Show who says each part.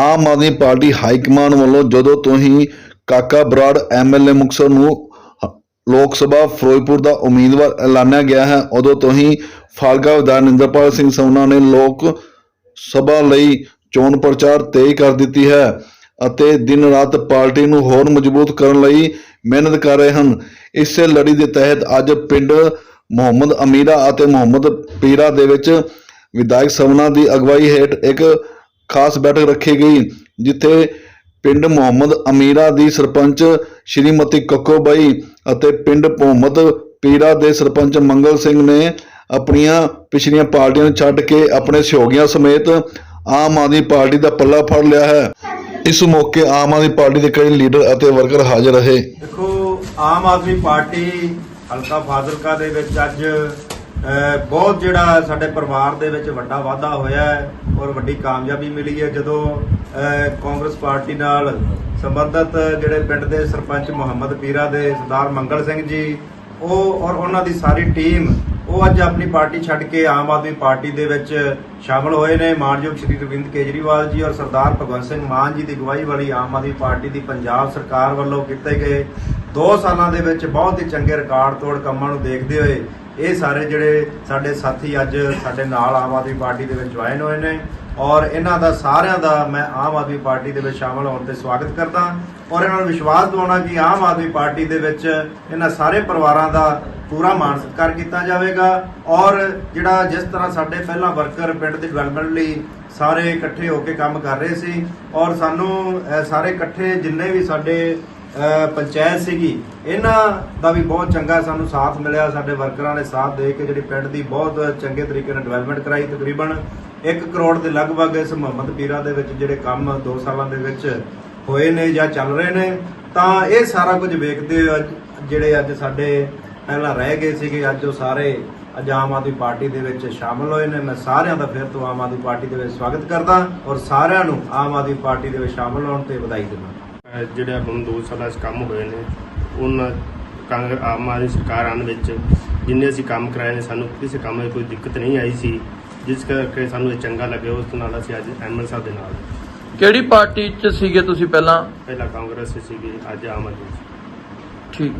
Speaker 1: Aam Aadmi party high command ਵੱਲੋਂ ਜਦੋਂ ਤੋਂ ਹੀ ਕਾਕਾ ਬਰਾੜ ਐਮਐਲਏ ਮੁਕਤਸਰ ਨੂੰ ਲੋਕ ਸਭਾ ਫਿਰੋਜ਼ਪੁਰ ਦਾ ਉਮੀਦਵਾਰ ਐਲਾਨਿਆ ਗਿਆ ਹੈ, ਉਦੋਂ ਤੋਂ ਹੀ ਫਾਲਕਾ ਵਿਧਾਇਕ ਨਿੰਦਰਪਾਲ ਸਿੰਘ ਸੋਨਾ ਨੇ ਲੋਕ ਸਭਾ ਲਈ ਚੋਣ ਪ੍ਰਚਾਰ ਤੇਜ਼ ਕਰ ਦਿੱਤੀ ਹੈ ਅਤੇ ਦਿਨ ਰਾਤ ਪਾਰਟੀ ਨੂੰ ਹੋਰ ਮਜ਼ਬੂਤ ਕਰਨ ਲਈ ਮਿਹਨਤ ਕਰ ਰਹੇ ਹਨ। ਇਸੇ ਲੜੀ ਦੇ ਤਹਿਤ ਅੱਜ ਪਿੰਡ ਮੁਹੰਮਦ ਅਮੀਰਾ ਅਤੇ ਮੁਹੰਮਦ ਪੀਰਾ ਦੇ ਵਿੱਚ ਵਿਧਾਇਕ ਸਵਨਾ ਦੀ ਅਗਵਾਈ ਹੇਠ ਇੱਕ ਖਾਸ ਬੈਠਕ ਰੱਖੀ ਗਈ, ਜਿੱਥੇ ਪਿੰਡ ਮੁਹੰਮਦ ਅਮੀਰਾ ਦੀ ਸਰਪੰਚ ਸ਼੍ਰੀਮਤੀ ਕੱਕੋਬਾਈ ਅਤੇ ਪਿੰਡ ਮੁਹੰਮਦ ਪੀਰਾ ਦੇ ਸਰਪੰਚ ਮੰਗਲ ਸਿੰਘ ਨੇ ਆਪਣੀਆਂ ਪਿਛਲੀਆਂ ਪਾਰਟੀਆਂ ਨੂੰ ਛੱਡ ਕੇ ਆਪਣੇ ਸਹਿਯੋਗੀਆਂ ਸਮੇਤ ਆਮ ਆਦਮੀ ਪਾਰਟੀ ਦਾ ਪੱਲਾ ਫੜ ਲਿਆ ਹੈ। ਇਸ ਮੌਕੇ ਆਮ ਆਦਮੀ ਪਾਰਟੀ ਦੇ ਕਈ ਲੀਡਰ ਅਤੇ ਵਰਕਰ ਹਾਜ਼ਰ ਰਹੇ।
Speaker 2: ਦੇਖੋ, ਆਮ ਆਦਮੀ ਪਾਰਟੀ ਹਲਕਾ ਫਾਜ਼ਿਲਕਾ ਦੇ ਵਿੱਚ ਅੱਜ ਬਹੁਤ ਜਿਹੜਾ ਸਾਡੇ ਪਰਿਵਾਰ ਦੇ ਵਿੱਚ ਵੱਡਾ ਵਾਧਾ ਹੋਇਆ ਹੈ ਔਰ ਵੱਡੀ ਕਾਮਯਾਬੀ ਮਿਲੀ ਹੈ। ਜਦੋਂ ਕਾਂਗਰਸ ਪਾਰਟੀ ਨਾਲ ਸੰਬੰਧਿਤ ਜਿਹੜੇ ਪਿੰਡ ਦੇ ਸਰਪੰਚ ਮੁਹੰਮਦ ਪੀਰਾ ਦੇ ਸਰਦਾਰ ਮੰਗਲ ਸਿੰਘ ਜੀ, ਉਹ ਔਰ ਉਹਨਾਂ ਦੀ ਸਾਰੀ ਟੀਮ, ਉਹ ਅੱਜ ਆਪਣੀ ਪਾਰਟੀ ਛੱਡ ਕੇ ਆਮ ਆਦਮੀ ਪਾਰਟੀ ਦੇ ਵਿੱਚ ਸ਼ਾਮਲ ਹੋਏ ਨੇ। ਮਾਨਯੋਗ ਸ਼੍ਰੀ ਅਰਵਿੰਦ ਕੇਜਰੀਵਾਲ ਜੀ ਔਰ ਸਰਦਾਰ ਭਗਵੰਤ ਸਿੰਘ ਮਾਨ ਜੀ ਦੀ ਅਗਵਾਈ ਵਾਲੀ ਆਮ ਆਦਮੀ ਪਾਰਟੀ ਦੀ ਪੰਜਾਬ ਸਰਕਾਰ ਵੱਲੋਂ ਕੀਤੇ ਗਏ 2 ਸਾਲਾਂ ਦੇ ਵਿੱਚ ਬਹੁਤ ਹੀ ਚੰਗੇ ਰਿਕਾਰਡ ਤੋੜ ਕੰਮਾਂ ਨੂੰ ਦੇਖਦੇ ਹੋਏ ਇਹ ਸਾਰੇ ਜਿਹੜੇ ਸਾਡੇ ਸਾਥੀ ਅੱਜ ਸਾਡੇ ਨਾਲ ਆਮ ਆਦਮੀ ਪਾਰਟੀ ਦੇ ਵਿੱਚ ਜੁਆਇਨ ਹੋਏ ਨੇ ਔਰ ਇਹਨਾਂ ਦਾ ਸਾਰਿਆਂ ਦਾ ਮੈਂ ਆਮ ਆਦਮੀ ਪਾਰਟੀ ਦੇ ਵਿੱਚ ਸ਼ਾਮਲ ਹੋਣ ਤੇ ਸਵਾਗਤ ਕਰਦਾ ਔਰ ਇਹਨਾਂ ਨੂੰ ਵਿਸ਼ਵਾਸ ਦਿਵਾਉਣਾ ਕਿ ਆਮ ਆਦਮੀ ਪਾਰਟੀ ਦੇ ਵਿੱਚ ਇਹਨਾਂ ਸਾਰੇ ਪਰਿਵਾਰਾਂ ਦਾ ਪੂਰਾ ਮਾਣ ਸਤਿਕਾਰ ਕੀਤਾ ਜਾਵੇਗਾ ਔਰ ਜਿਹੜਾ ਜਿਸ ਤਰ੍ਹਾਂ ਸਾਡੇ ਪਹਿਲਾਂ ਵਰਕਰ ਪਿੰਡ ਦੀ ਡਿਵੈਲਪਮੈਂਟ ਲਈ ਸਾਰੇ ਇਕੱਠੇ ਹੋ ਕੇ ਕੰਮ ਕਰ ਰਹੇ ਸੀ ਔਰ ਸਾਨੂੰ ਸਾਰੇ ਇਕੱਠੇ ਜਿੰਨੇ ਵੀ ਸਾਡੇ ਪੰਚਾਇਤ ਸੀਗੀ। ਇਹਨਾਂ ਦਾ ਵੀ ਬਹੁਤ ਚੰਗਾ ਸਾਨੂੰ ਸਾਥ ਮਿਲਿਆ। ਸਾਡੇ ਵਰਕਰਾਂ ਨੇ ਸਾਥ ਦੇ ਕੇ ਜਿਹੜੀ ਪਿੰਡ ਦੀ ਬਹੁਤ ਚੰਗੇ ਤਰੀਕੇ ਨਾਲ ਡਿਵੈਲਪਮੈਂਟ ਕਰਾਈ। ਤਕਰੀਬਨ 1 ਕਰੋੜ ਦੇ ਲਗਭਗ ਇਸ ਮੁਹੰਮਦ ਪੀਰਾ ਦੇ ਵਿੱਚ ਜਿਹੜੇ ਕੰਮ 2 ਸਾਲਾਂ ਦੇ ਵਿੱਚ ਹੋਏ ਨੇ ਜਾਂ ਚੱਲ ਰਹੇ ਨੇ, ਤਾਂ ਇਹ ਸਾਰਾ ਕੁਝ ਵੇਖਦੇ ਹੋਏ ਅੱਜ ਜਿਹੜੇ ਅੱਜ ਸਾਡੇ ਪਹਿਲਾਂ ਰਹਿ ਗਏ ਸੀਗੇ, ਅੱਜ ਉਹ ਸਾਰੇ ਅੱਜ ਆਮ ਆਦਮੀ ਪਾਰਟੀ ਦੇ ਵਿੱਚ ਸ਼ਾਮਲ ਹੋਏ ਨੇ। ਮੈਂ ਸਾਰਿਆਂ ਦਾ ਫਿਰ ਤੋਂ ਆਮ ਆਦਮੀ ਪਾਰਟੀ ਦੇ ਵਿੱਚ ਸਵਾਗਤ ਕਰਦਾ ਔਰ ਸਾਰਿਆਂ ਨੂੰ ਆਮ ਆਦਮੀ ਪਾਰਟੀ ਦੇ ਵਿੱਚ ਸ਼ਾਮਲ ਹੋਣ ਤੇ ਵਧਾਈ ਦਿੰਦਾ।
Speaker 3: ਜਿਹੜੇ ਹੁਣ 2 ਸਾਲਾਂ 'ਚ ਕੰਮ ਹੋਏ ਨੇ ਉਹਨਾਂ ਕਾਂਗਰਸ ਆਮ ਆਦਮੀ ਸਰਕਾਰ ਆਉਣ ਵਿੱਚ ਜਿੰਨੇ ਅਸੀਂ ਕੰਮ ਕਰਾਏ ਨੇ ਸਾਨੂੰ ਕਿਸੇ ਕੰਮ ਵਿੱਚ ਕੋਈ ਦਿੱਕਤ ਨਹੀਂ ਆਈ ਸੀ ਜਿਸ ਕਰਕੇ ਸਾਨੂੰ ਇਹ ਚੰਗਾ ਲੱਗਿਆ ਉਸ ਨਾਲ ਅਸੀਂ ਅੱਜ ਐਮਐਲ ਸਾਹਿਬ ਦੇ ਨਾਲ।
Speaker 4: ਕਿਹੜੀ ਪਾਰਟੀ 'ਚ ਸੀਗੇ ਤੁਸੀਂ ਪਹਿਲਾਂ?
Speaker 3: ਪਹਿਲਾਂ ਕਾਂਗਰਸ 'ਚ ਸੀਗੇ ਅੱਜ ਆਮ ਆਦਮੀ।
Speaker 4: ਠੀਕ।